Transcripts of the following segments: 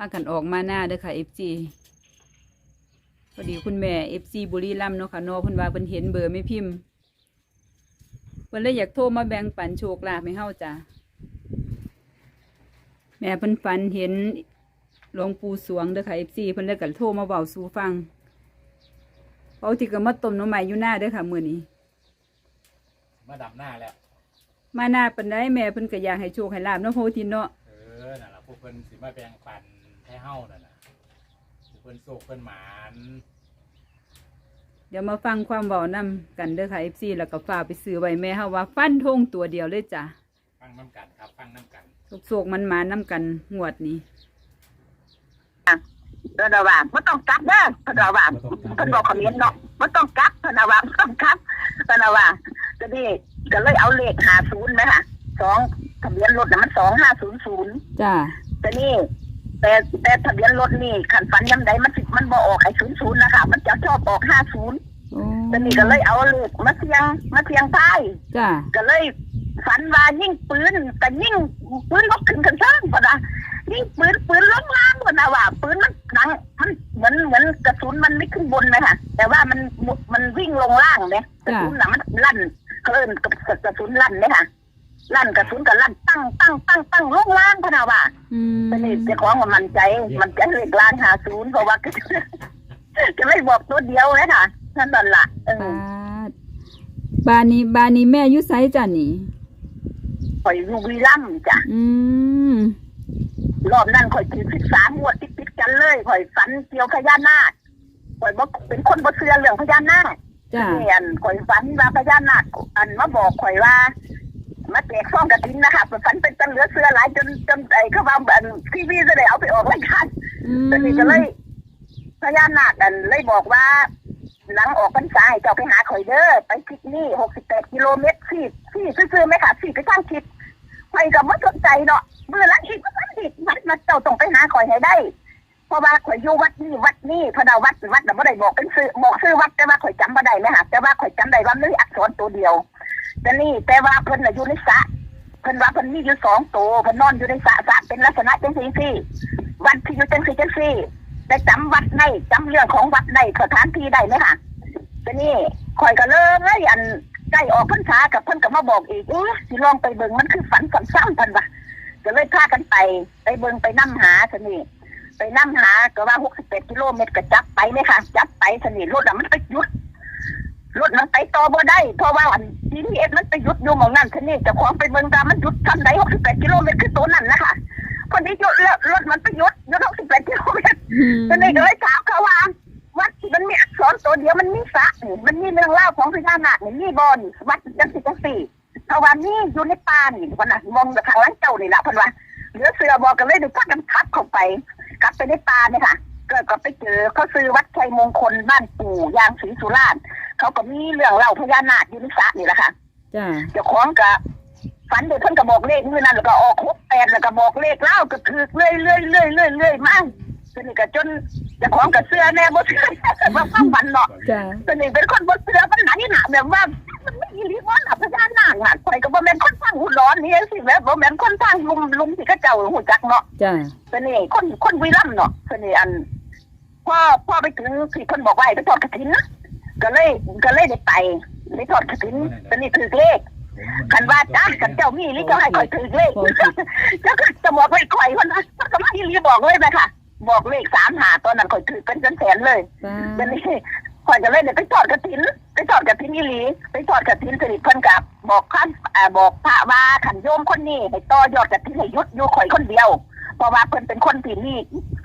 พากันออกมาหน้าเด้อค่ะ FG พอดีคุณแม่ FC บุรีรัมย์เนาะค่ะเนอเพิ่นว่าเพิ่นเห็นเบอร์ไม่พิมพ์เพิ่นเลยอยากโทรมาแบ่งปันโชคลาภให้เฮาจ้ะแม่เพิ่นฝันเห็นหลวงปู่สวงเด้อค่ะ FC เพิ่นเลยก็โทรมาเว้าสู่ฟังเอาที่ก็มาต้มหน้ำใหม่อยู่หน้าเด้อค่ะมื้อนี้มาดับหน้าแล้ว มาหน้าปานใดแม่เพิ่นก็อยากให้โชคให้ลาบเนาะโพธินเนาะเออนั่นล่ะพวกเพิ่นสิมาแบ่งปันให้ เฮานั่นน่ะพวกเพิ่นโศกเพิ่นหมานเดี๋ยวมาฟังความเว้านํกันเด้อค่ะ FC แล้วก็ฝากไปซื้อไว้แม่เฮาว่าฟันธงตัวเดียวเลยจ้ะฟังน้ำกันครับฟังน้ำกันโศกๆมันมานํกันงวดนี้ เพิ่นว่าบ่ต้องกลับเด้อเพิ่นว่าบ่ต้องกลับเพิ่นบอกคอมเมนต์เนาะบ่ต้องกลับเพิ่นว่าบ่ต้องกลับเพิ่นว่าก็นี่ก็เลยเอาเลข50ไหมค่ะสองทะเบียนรถน่ะมัน2500 จ้าแต่นี่ แต่แต่ทะเบียนรถนี่คันฝันยามใดมันสิมันบ่ออกไอ้00นะคะมันจะชอบออก50โอ้แต่นี่ก็เลยเอาเลขมาเสียงมาเสียงทายจ้าก็เลยฝันว่ายิ่งปืนแต่ยิ่งปืนลบขึ้นกันเชิงปะนะยิ่งปืนปืนล้มล้างปะนะว่าปืนมันดังมันเหมือนเหมือนกระสุนมันไม่ขึ้นบนเลยค่ะ แต่ว่ามันมันวิ่งลงล่างเนี่ยกระสุนน่ะมันลั่นเคลื่อนกับกระสุนลั่นเนี่ยค่ะ ลั่นกระสุนกับลั่นตั้งตั้งตั้งตั้งลงล่างพะนะว่าอืมตอนนี้เจ้าของว่ามันใจมันใจเลขล้านหาศูนย์เพราะว่า จะไม่บอกตัวเดียวเลยค่ะนั่นนั่นล่ะเออปาดบานนี้บานนี้แม่อยู่ไสจ้ะนี่ ข่อยอยูวีรัมย์จ้ะอืมรอบนั้นข่อยถือสิบสามงวดติดติดๆกันเลยข่อยฝันเกี่ยวพญานาคข่อยบ่เป็นคนบ่เชื่อเรื่องพญานาคจ้านี่อันข่อยฝันว่าพญานาคอันมาบอกข่อยว่า มาแจกซองกระถินนะคะข่อยฝันเป็นตันเหลือเสื้อหลายจนจนไอ้เขาว่าอันทีวีจะได้เอาไปออกรายการอืมตอนนี้ก็เลยพญานาคอันเลยบอกว่า หลังออกพรรษาให้เจ้าไปหาข่อยเด้อไปทิศนี่หกสิบแปดกิโลเมตรสี่สี่ซื้อๆไหมค่ะสี่ไปทางทิศข่อยก็บ่สนใจเนาะเมื่อหลังอีกก็มันดิวัดมาเจ้าต้องไปหาข่อยให้ได้เพราะว่าข่อยอยู่วัดนี่วัดนี่เพราะดาวัดวัดน่ะบ่ได้บอกเป็นซื้อบอกซื้อวัดแต่ว่าข่อยจำบ่ได้ไหมคะแต่ว่าข่อยจำได้ว่ามีอักษรตัวเดียว แต่นี่แต่ว่าเพิ่นน่ะอยู่ในสระเพิ่นว่าเพิ่นมีอยู่สองตัวเพิ่นนอนอยู่ในสระสระเป็นลักษณะจังซี่ซี่วัดที่อยู่จังซี่จังซี่แต่จำวัดได้จำเรื่องของวัดได้สถานที่ได้ไหมคะแต่นี่ข่อยก็เลยอันใกล้ออกพรรษากับเพิ่นก็มาบอกอีกเอ๊ะสิลองไปเบิ่งมันคือฝันซ้ำเพิ่นว่าก็เลยพากันไป ไปเบิ่งไปนํหาซะนี่ไปนั่งหาก็ว่า68กิโลเมตรก็จับไปเนี่ยค่ะ จับไปสนิทรถอะมันไปหยุด รถมันไปต่อบ่ได้ เพราะว่าอันทีนี้เอ็มันไปหยุดอยู่หมองนั้นสนิทเจะของไปเมืองตามันหยุดทันใด68กิโลเมตรคือตัวนั้นนะคะคนที่หยุดแล้วรถมันไปหยุดหยุด68กิโลเมตรอืมสนิทก็เลยถามเขาว่าวัดมันมีอักษรตัวเดียวมันมีสระนี่มันมีเรื่องเล่าของพญานาคนี่มีบอนวัดจังสี่จังสี่เขาว่านี่อยู่ในป่านี่วันน่ะมองทางหลังเจ้านี่แหละพันว่าเหลือเสือบอกกันเลยดูพักกันขับเข้าไปขับไปในป่าเนี่ยค่ะก็ก็ไปเจอเขาซื้อวัดชัยมงคลบ้านปู่ยางศรีสุราษฎร์ เขาก็มีเรื่องเล่าพญานาคอยู่ในสระนี่แหละค่ะจ้าเจ้าของก็ฝันเด็กเพิ่นก็บอกเลขมือนั้นแล้วก็ออกหกแปดแล้วก็บอกเลขเล่าก็ถือเรื่อยเรื่อยเรื่อยเรื่อยเรื่อยมาสนิทก็จนเจ้าของก็เสื้อแน่บ่เสื้อว่าความฝันเนาะจ้าสนิทเป็นคนบ่เสื้อมันหนานี่หนาแบบว่ามันไม่มีรีว่าหนาพญานาคอะข่อยก็บ่แม่นคนฟังหูร้อนนี่สิแบบบ่แม่นคนทางลุมลุมที่เขาเจ้าหูจักเนาะจ้าสนิทคนคนวิรัมย์เนาะสนิทอันพอพอไปถึงที่เพิ่นบอกว่าให้ไปทอดกฐินนะ ก็เลยก็เลยได้ไปไปทอดกฐินสนิทถือเลขคันว่าจ้ากันเจ้ามีหรือเจ้าให้ข่อยถือเลขเจ้าก็จะบอกไว้ข่อยคนนั้นก็ไม่รีบอกเลยไหมค่ะบอกเลขสามหาตอนนั้นข่อยถือเป็นแสนๆเลยป้าเดี๋ยวนี้ข่อยจะเล่นเนี่ยไปทอดกระถินไปทอดกระถินอีหลีไปทอดกระถินสนิทเพิ่นกับบอกข้านอ่าบอกพระว่าขันโยมคนนี้ให้ต่อยอดกระถินให้ยุดอยู่ข่อยคนเดียวเพราะว่าเพิ่นเป็นคนที่นี่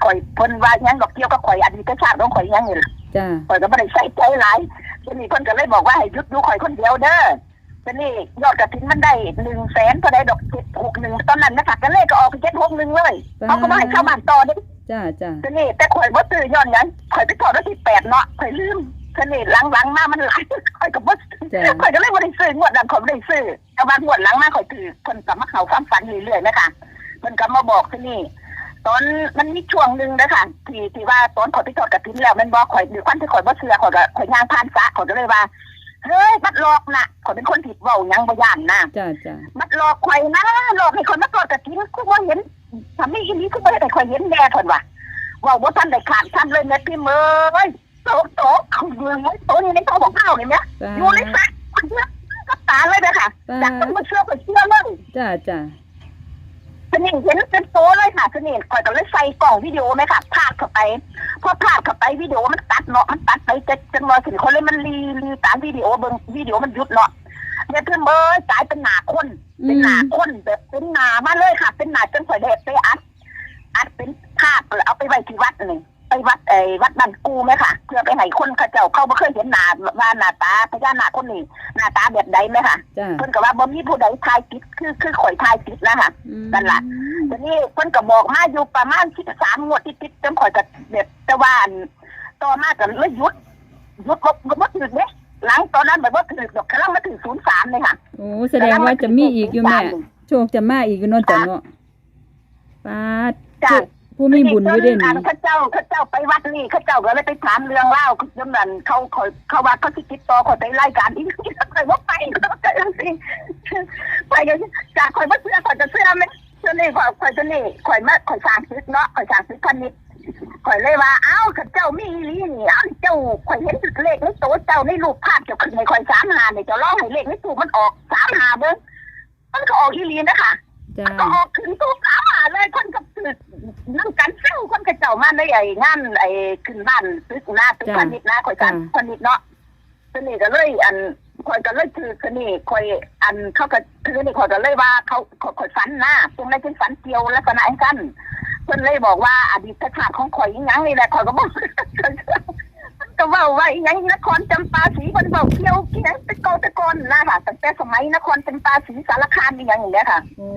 ข่อยเพิ่นว่าหยังดอกเกี่ยวกับข่อยอดีตชาติของข่อยหยังนี่ล่ะ จ้าข่อยก็ไม่ได้ใส่ใจหลายทีนี้เพิ่นก็เลยบอกว่าให้หยุดอยู่ข่อยคนเดียวเด้อทีนี้ยอดกระถินมันได้หนึ่งแสนเท่าใดดอกเจ็ดหกหนึ่งตอนนั้นนะคะก็เลขก็ออกไปเจ็ดหกหนึ่งเลยเขาก็มาให้เข้าบ้านต่อเด้จ้าจ้าทีนี้แต่ข่อยบ่ซื้อย้อนหยังข่อยไปถอดวันที่แปดเนาะข่อยลืมทีนี้หลังๆมามันหลายข่อยก็บ่ซื้อจ้าข่อยก็เลยบ่ได้ซื้องวดนั้นข่อยบ่ได้ซื้อแต่ว่างวดหลังมาข่อยถือเพิ่นก็มาเข้าความฝันเรื่อยๆนะคะเพิ่นก็มาบอกที่นี่ ตอนมันมีช่วงหนึ่งนะคะที่ที่ว่าตอนข่อยไปทอดกระถิ่นแล้วแมันบอกข่อยด้วยความที่ข่อยบ่เชื่อข่อยก็ข่อยย่างผ่านสระข่อยก็เลยว่าเฮ้ยมัดหลอกน่ะข่อยเป็นคนที่เว้าหยังบ่ย่านนะจ้าจ้ามัดหลอกข่อยนะหลอกให้คนมาทอดกระถิ่นกูบ่เห็นทำไม่อีนี้กูบ่ได้ข่อยเห็นแน่เพิ่นว่าเว่าบ่ทันได้ขาดทันเลยแม่พี่เมยโตะโตะเขาเมืองโตะนี่ในเขาบอกเฮานี่แม่ป้าอยู่ในสระคนเชื่อกับตาเลยเด้อค่ะป้าจากคนมาเชื่อก็เชื่อเลยจ้าจ้า สนิทเห็นเป็นโตเลยค่ะสนิทก่อนก็เลยใส่กล่องวิดีโอไหมค่ะพาดเข้าไปพอพาดเข้าไปวิดีโอมันตัดเนาะมันตัดไปจะจังเลยถึงคนเลยมันรีรีตามวิดีโอเบิ่งวิดีโอมันหยุดเนาะเนี่ยเพื่อนเบอร์กลายเป็นหนาคนเป็นหนาคนแบบเป็นหนามาเลยค่ะ เป็นหนาจนข่อยเด็ดไปอัดอัดเป็นภาพเอาไปไว้ที่วัดหนึ่ง ไปวัดไอ้วัดบันกูไหมค่ะ เพื่อไปให้คนเขาเจ้าเข้าบ่เคยเห็นหน้าว่าหน้าตาพญานาคคนนี้หน้าตาแบบใดไหมค่ะจ้าเพิ่นก็ว่าบ่มีผู้ใดทายติดคือคือข่อยทายติดนะคะ อืมนั่นล่ะ ทีนี้เพิ่นก็บอกมาอยู่ประมาณ13งวดติดๆจนข่อยก็แบบแต่ว่าอันต่อมาก็เลยหยุดหยุดบ่บ่บ่ถึงเด้หลังตอนนั้นแบบว่าถึงดอกกำลังมาถึง03เลยค่ะ โอ้แสดงว่าจะมีอีกอยู่แม่ โชคจะมาอีกอยู่เนาะจ้ะเนาะป้าดจ้ะ ผู้มีบุญอยู่เด่นอันเขาเจ้าเขาเจ้าไปวัดนี่เขาเจ้าก็เลยไปถามเรื่องเล่าจำนั้นเขาคอยเขาว่าเขาสิติดต่อคอยไปรายการอีกทีคอยว่าไปเขาก็จังสิไปกันจากคอยว่าเสื้อคอยจะเสื้อไหมเสื้อนี่คอยคอยจะนี่คอยมาคอยสร้างซึกเนาะคอยสร้างซึกพันนิดคอยเลยว่าเอ้าเขาเจ้ามีอีหลีนี่เอ้าเจ้าคอยเห็นเลขในโต๊ะเจ้าในรูปภาพเจ้าขึ้นในคอยสามหาเนี่ยเจ้าร้องให้เลขในตู้มันออกสามหาเบิ้งมันก็ออกอีหลีนะคะจ้าก็ออกถึงตู้สามหาเลยคนกับตึก นั่งกันเซ้าคนกระเจ้ามาในไอ้งานไอ้ขึ้นบ้านตึกหน้าตึกพาณิชย์นะคอยกันพาณิชย์เนาะสนี่ก็เลยอันคอยก็เลยถือสนี่คอยอันเขาก็ถือนี่คอยก็เลยว่าเขาคอยฝันนะตรงนั้นเป็นฝันเกี่ยวลักษณะกันเพิ่นเลยบอกว่าอดีตชาติของข่อยอีหยังนี่แหละข่อยก็บอก ก็เว่าว่าอีหยังนครจำปาสีเพิ่นเว้าเกี่ยวอีหยังแตะโกอนแตะกอนนะค่ะตั้งแต่สมัยนครจำปาสีสารคามอีหยังอย่างเงี้ยค่ะ โอ้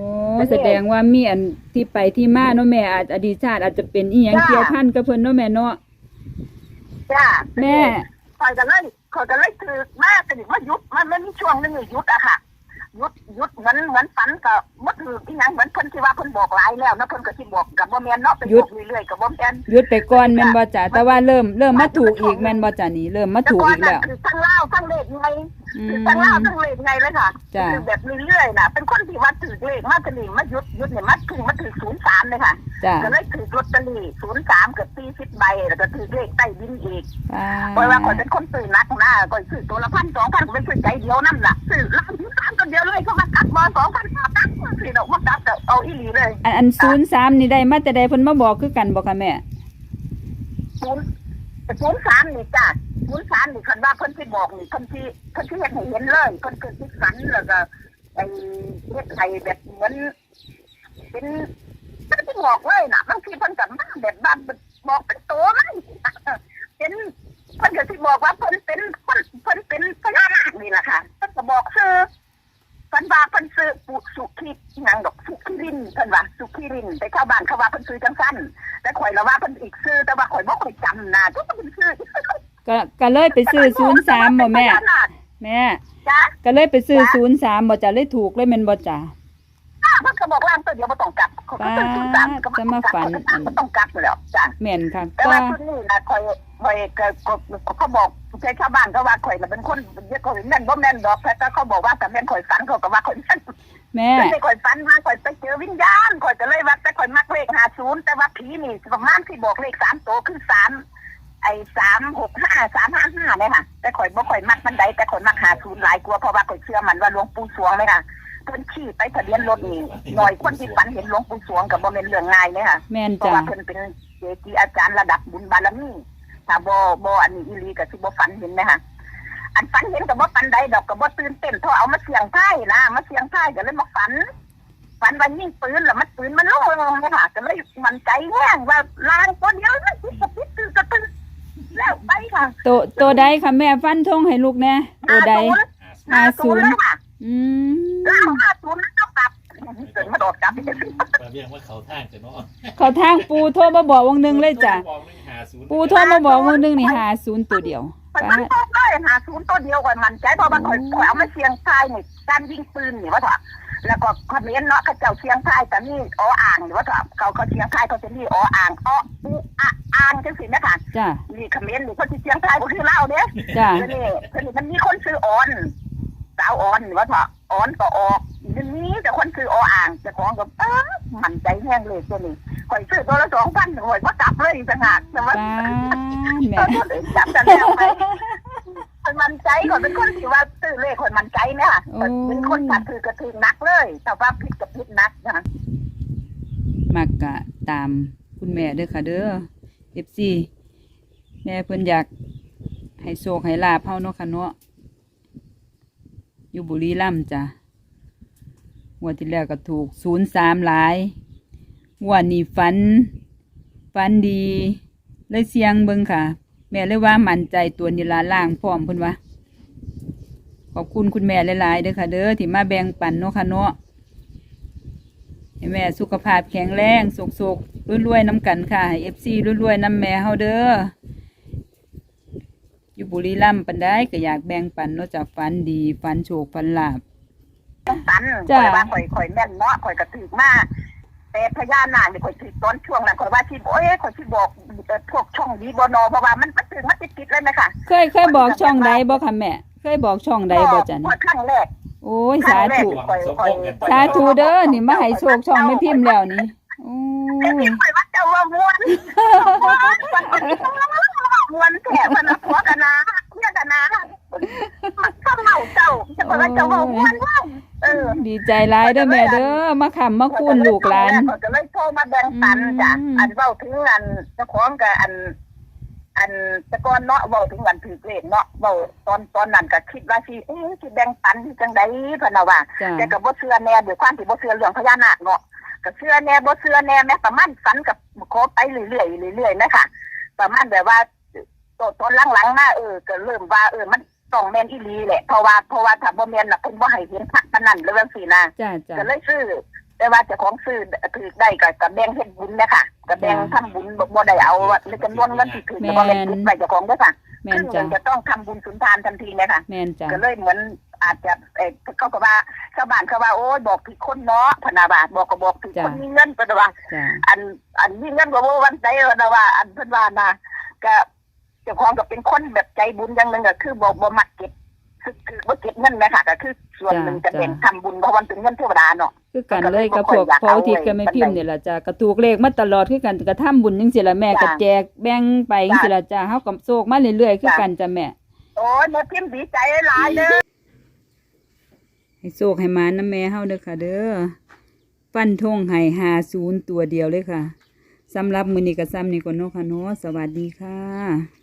แสดงว่ามีอันที่ไปที่มาเนาะแม่อาจอดีตชาติอาจจะเป็นอีหยังจ้า เกี่ยวพันกับเพิ่นเนาะแม่เนาะ จ้าแม่ คอยกันเลยคอยกันเลยคือแม่สนิทว่ายุดมันไม่มีช่วงหนึงเลยยุดอะค่ะ ยุดยุดเหมือนเหมือนฝันกับมดถืออีหยังเหมือนเพิ่นที่ว่าเพิ่นบอกหลายแล้วนะเพิ่นก็ที่บอกกับบ่แม่นเนาะเป็นบอกเรื่อยๆกับบ่แม่นหยุดไปก่อนแม่นบ่จ้ะแต่ว่าเริ่มเริ่มมาถูกอีกแม่นบ่จ้ะนี่เริ่มมาแต่ถูกก่อนอีกน่ะแล้วคือทั้งเล่าวทั้งเลขไงอืคือมทั้งเล่าวทั้งเลขไงเลยค่ะจ้ะคือแบบเรื่อยๆน่ะเป็นคนที่ว่าถือเลขมาสนิทมายุดยุดเนี่ยมาถึงมาถือศูนย์สามเลยค่ะจ้ะก็เลยถือลอตเตอรี่ศูนย์สามเกือบสี่สิบใบแล้วก็ถือเลขใต้ดินอีกป้าเพราะว่าคนเป็นคนตื่นนักนะก็ซื้อตัวละพันสองพันก็เป็นซื้อใจเดียวนั่นแหละซื้อล้าน มากักบอสองพันห้าตักสิเนาะมากักเอาอีหลีเลยอันอัน03นี่ได้มาแต่ใดเพิ่นมาบอกคือกันบ่คะแม่ศูนย์ศูนย์สามนี่จ้ะศูนย์สามนี่คนว่าคนที่บอกนี่คนที่คนที่เห็นให้เห็นเลยคนเกิดที่ฝันแล้วก็ไอ้เฮ็ดไทยแบบเหมือนเป็นคนที่บอกเลยนะบางทีเพิ่นกับมาแบบบ้านบอกเป็นตัวมันเป็นเพิ่นก็ที่บอกว่าเพิ่นเป็นคนเพิ่น ซื้อจังสั้นแต่ข่อยละว่าเพิ่นอีกซื้อแต่ว่าข่อยบ่ค่อยจำนะทุกคนซื้อก็ก็เลยไปซื้อ03บ่แม่แม่จ้าก็เลยไปซื้อ03บ่จ้ะเลยถูกเลยแม่นบ่จ้ะเพิ่นก็บอกว่าตัวเดียวบ่ต้องกลับเขาก็ซื้อศูนย์สามก็บ่ต้องกลับบ่ต้องกลับอยู่แล้วจ้าแม่นค่ะแต่ก็ว่าคนนี้นะข่อย ข่อยก็ก็เขาบอกใช้ชาวบ้านเขาว่าข่อยน่ะเป็นคนเยอะข่อยแม่นบ่แม่นดอกแต่เขาบอกว่าแต่แม่นข่อยฝันเขาก็ว่าข่อยแม่นแม่ไม่ได้ข่อยฝันมาข่อยไปเจอวิญญาณข่อยก็เลยว่าแต่ข่อยมักเลขห้าศูนย์แต่ว่าผีนี่ประมาณที่บอกเลขสามตัวคือสามไอ้สามหกห้าสามห้าห้าเนี่ยค่ะ แต่ข่อยบ่ข่อยมักมันใดแต่ข่อยมักหาศูนย์หลายกลัวาเพราะว่าข่อยเชื่อมันว่าหลวงปู่สวงไหมค่ะเพิ่นขี่ไปทะเบียนรถนี่หน่อยคนที่ฝันเห็นหลวงปู่สวงกับบ่เป็นเรื่องง่ายเนี่ยค่ะแม่นเพราะจ้ะว่าเพิ่นเป็นเจจีอาจารย์ระดับบุญบารมี ถ้าบ่บ่อันนี้อีหลีก็สิบ่ฝันเห็นไหมคะอันฝันเห็นก็บ่ฝันใดดอกก็บ่ตื่นเต้นเท่าเอามาเสี่ยงทายนะมาเสี่ยงทายก็เลยมาฝันฝันว่ายิงปืนแล้วมันปืนมันลงลงเลยค่ะก็เลยมันใจแห้งว่าลางตัวเดียวนะติดกระติดตื่นกระตือแล้วไปค่ะโตโตใดค่ะแม่ฟันธงให้ลูกแน่โตใดห้าศูนย์เลยค่ะอืมล่างห้าศูนย์แล้วก็กลับเกิดมาโดดกลับไปมาเรียกว่าเขาท่างจะเนาะเขาทางปูโทรมาบอกวงหนึงเลยจ้ะ บอกเลยหาศูนย์ปูโทรมาบอกวงหนึงนี่50ตัวเดียวมันป้ามันต้องได้หาศูนย์ตัวเดียวก่อนมันใจเพราะมันคอยคอยเอามาเสียงทายนี่การยิงปืนนี่ว่าเถอะแล้วก็คอมเมนต์เนาะเขาเจ้าเสียงทายแต่นี่อ๋ออ่างหรือว่าเถอะเขาเขาเสียงทายเขาจะนี่อ๋ออ่างอ๋ออูอะอ่างจังสินะคะจ้ะนี่คอมเมนต์นี่คนที่เสียงทายก็คือเล่าเด้ จ้ะนี่นี่มันมีคนซื้อออนสาวออนหรือว่าเถอะ อ่อนก็ออกทีนี้แต่คนซื้อออ่างเจะของกับเออมันใจแห้งเลยตัวนี้ข่อยซื้อตัวละสองพันข่อยก็กลับเลยอีกต่างหากแต่ว่าป้าแม่ก็เลยจับกันแล้วไปคนมันใจข่อยเป็นคนที่ว่าซื้อเลขข่อยมันใจเนี่ยค่ะข่อยเป็นคนถ้าถือกระถือนักเลย แต่ว่าผิดกับผิดนักนะคะมักกะตามคุณแม่เด้อค่ะเด้อ FC แม่เพิ่นอยากให้โชคให้ลาภเฮาเนาะค่ะเนาะ อยู่บุรีรัมย์จ้ะงวดที่แล้วก็ถูก03หลายงวดนี้ฝันฝันดีเลยเสียงเบิ่งค่ะ แม่เลยว่ามั่นใจตัวนี้ละล่างพร้อมพิ่นว่าขอบคุณคุณแม่หลายๆเด้อค่ะ เด้อที่มาแบ่งปันเนาะค่ะเนาะให้แม่สุขภาพแข็งแรงสุกๆรวยๆน้ำกันค่ะให้เอฟซีรวยๆน้ำแม่เฮาเด้อ อยู่บุรีรัมย์ปันได้ก็อยากแบ่งปันเนาะจากฝันดีฝันโชคฝันลาบตันจ้ะ ข่อยว่าข่อยข่อยแม่นเนาะข่อยกระถือมากแต่พญานาคนี่ข่อยถือตอนช่วงนั้นข่อยว่าที่โอ้ยข่อยที่บอกเอ่อพวกช่องดีบนอเพราะว่ามันมันถึงมันติดๆเลยไหมค่ะเคยเคยบอกช่องใดบ่ค่ะแม่ เคยบอกช่องใดบ่จันพอครั้งแรกโอ้ยสาธุหวังสมพงษ์กันไปสาธุเด้อนี่มาให้โชคช่องไม่พิมพ์แล้วนี่โอ้ไอ้ยที่ข่อยว่าเจ้าว่าม้วนม้วนแถบมันนะหัวกันนะเนี่ยกันนะมันก็เมาเจ้าจะบอกว่าเจ้าว่าม้วนว่าเออ ดี ใจหลายเด้อแม่เด้อมาขำมาคูณลูกหลานข่อยก็เลยโทรมาแบ่งปันจ้ะอืมอันเว้าถึงอันเจ้าของกับอัน อันแตะกอนเนาะเว้าถึงวันถือเกรดเนาะเว้าตอนตอนนั้นก็คิดว่าสิเอ๊ะสิแบ่งปันที่จังไดเพิ่นน่ะว่าจ้ะแต่ก็บ่เชื่อแน่ด้วยความที่บ่เชื่อเรื่องพญานาคเนาะก็เชื่อแน่บ่เชื่อแน่แม้ประมาณฝันกับขอไปเรื่อยๆเรื่อยๆนะคะประมาณแบบว่าตตอนหลังๆมาเออก็เริ่มว่าเออมัน ต้องแม่นอีหลีแหละเพราะว่าเพราะว่าถ้าบ่แม่นน่ะเพิ่นบ่ให้เห็นพักปานนั้นเลยจังซี่นะจ้ะจ้ะก็เลยซื้อแต่ว่าเจ้าของซื้อถือได้ก็ก็แบ่งเฮ็ดบุญนะคะก็แบ่งทำบุญบ่บ่ได้เอาว่าในจำนวนเงินที่ถือก็บ่แม่นคิดไว้เจ้าของเด้อค่ะแม่ครึ่นงหจ้ะนึงจะต้องทำบุญสุนทานทันทีนะคะแม่นจ้ะก็เลยเหมือนอาจจะเออเขาก็ว่าชาวบ้านเขาว่าโอ้ยบอกผิดคนเนาะพนาบาทบอกก็บอกผิดคนมีเงินก็ว่าจ้ะอันอันมีเงินก็บ่วันใจนะว่าอันเพิ่นว่านะก็เจ้าของก็เป็นคนแบบใจบุญอย่างหนึงก็คือบ่บ่มักเก็บ คือคือบ่เก็บเงินนะคะก็คือส่วนหนึ่งจะเป็นทำบุญเพราะวันเป็นเงินเทวดาเนาะคือกันเลยกับพวกพออุทิศกับแม่พิมพ์นี่ล่ะจ้ะกระถูกเลขมาตลอดคือกันกระทำบุญจังซี่ล่ะแม่ก็แจกแบ่งไปจังซี่ล่ะจ้ะเฮาก็โชคมาเรื่อยๆคือกันจ้ะแม่โอ้ยแม่พิมพ์ดีใจหลายเด้อให้โชคให้มานำแม่เฮาเด้อค่ะ เด้อฟันธงให้50ตัวเดียวเลยค่ะสำหรับมื้อนี้ก็ซ้ำนี้ก่อนเนาะค่ะเนาะสวัสดีค่ะ